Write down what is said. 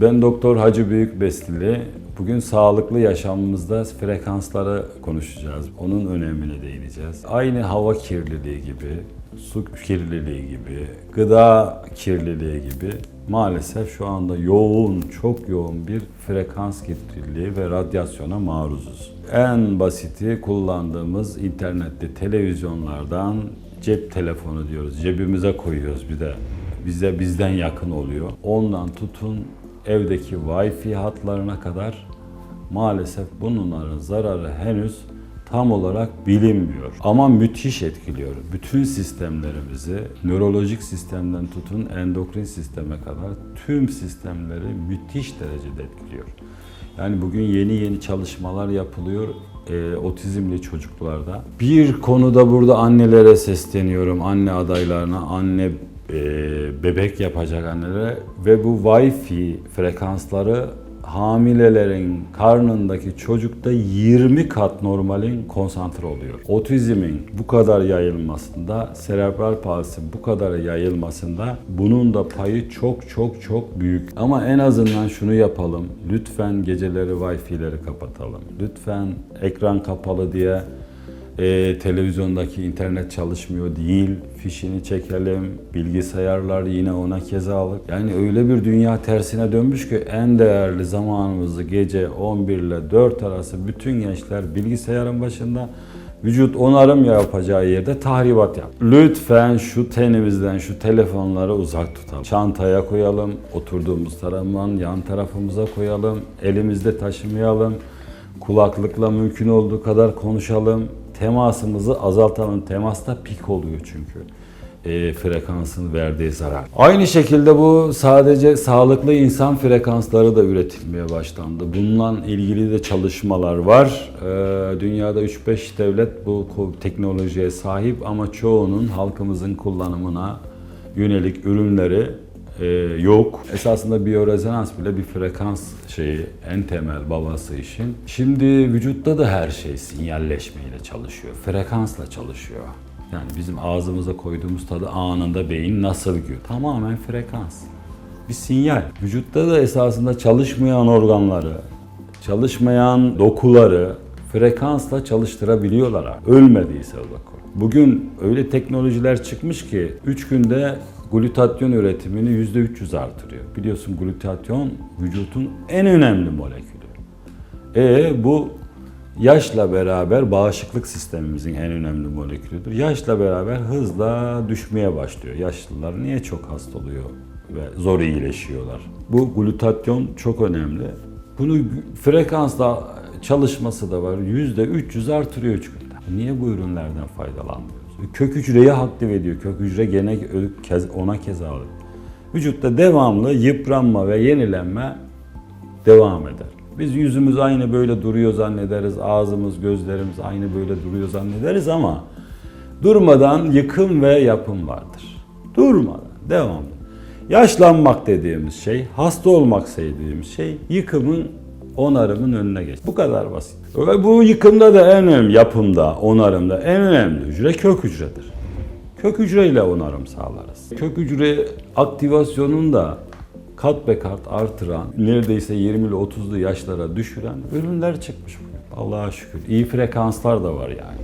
Ben Doktor Hacı Büyük Bestili. Bugün sağlıklı yaşamımızda frekansları konuşacağız. Onun önemine değineceğiz. Aynı hava kirliliği gibi, su kirliliği gibi, gıda kirliliği gibi maalesef şu anda yoğun, çok yoğun bir frekans kirliliği ve radyasyona maruzuz. En basiti kullandığımız internette, televizyonlardan cep telefonu diyoruz. Cebimize koyuyoruz bir de. Bize bizden yakın oluyor. Ondan tutun evdeki Wi-Fi hatlarına kadar maalesef bunların zararı henüz tam olarak bilinmiyor. Ama müthiş etkiliyor. Bütün sistemlerimizi, nörolojik sistemden tutun endokrin sisteme kadar tüm sistemleri müthiş derecede etkiliyor. Yani bugün yeni yeni çalışmalar yapılıyor e, otizmli çocuklarda. Bir konuda burada annelere sesleniyorum, anne adaylarına, anne e, bebek yapacak annelere ve bu Wi-Fi frekansları hamilelerin karnındaki çocukta 20 kat normalin konsantre oluyor. Otizmin bu kadar yayılmasında, serebral palsinin bu kadar yayılmasında bunun da payı çok çok çok büyük. Ama en azından şunu yapalım. Lütfen geceleri Wi-Fi'leri kapatalım. Lütfen ekran kapalı diye e, televizyondaki internet çalışmıyor değil. Fişini çekelim. Bilgisayarlar yine ona kezalık. Yani öyle bir dünya tersine dönmüş ki en değerli zamanımızı gece 11 ile 4 arası bütün gençler bilgisayarın başında vücut onarım yapacağı yerde tahribat yap. Lütfen şu tenimizden şu telefonları uzak tutalım. Çantaya koyalım, oturduğumuz tarafından yan tarafımıza koyalım, elimizde taşımayalım. Kulaklıkla mümkün olduğu kadar konuşalım. Temasımızı azaltalım. Temasta pik oluyor çünkü. E, frekansın verdiği zarar. Aynı şekilde bu sadece sağlıklı insan frekansları da üretilmeye başlandı. Bununla ilgili de çalışmalar var. E, dünyada 3-5 devlet bu teknolojiye sahip ama çoğunun halkımızın kullanımına yönelik ürünleri e, yok. Esasında biyorezonans bile bir frekans şeyi, en temel babası işin. Şimdi vücutta da her şey sinyalleşmeyle çalışıyor, frekansla çalışıyor. Yani bizim ağzımıza koyduğumuz tadı anında beyin nasıl görüyor? Tamamen frekans. Bir sinyal. Vücutta da esasında çalışmayan organları, çalışmayan dokuları frekansla çalıştırabiliyorlar. Ölmediyse o doku. Bugün öyle teknolojiler çıkmış ki 3 günde glutatyon üretimini %300 artırıyor. Biliyorsun glutatyon vücutun en önemli molekülü. E bu yaşla beraber bağışıklık sistemimizin en önemli molekülüdür. Yaşla beraber hızla düşmeye başlıyor. Yaşlılar niye çok hasta oluyor ve zor iyileşiyorlar? Bu glutatyon çok önemli. Bunu frekansla çalışması da var. Yüzde 300 artırıyor üç günde. Niye bu ürünlerden faydalanmıyoruz? Kök hücreyi aktive ediyor. Kök hücre gene ona keza alır. Vücutta devamlı yıpranma ve yenilenme devam eder. Biz yüzümüz aynı böyle duruyor zannederiz, ağzımız, gözlerimiz aynı böyle duruyor zannederiz ama durmadan yıkım ve yapım vardır. Durmadan, devamlı. Yaşlanmak dediğimiz şey, hasta olmak dediğimiz şey yıkımın, onarımın önüne geç. Bu kadar basit. Ve bu yıkımda da en önemli, yapımda, onarımda en önemli hücre kök hücredir. Kök hücreyle onarım sağlarız. Kök hücre aktivasyonunu da kat be kat artıran, neredeyse 20'li 30'lu yaşlara düşüren ürünler çıkmış bugün. Allah'a şükür. İyi frekanslar da var yani.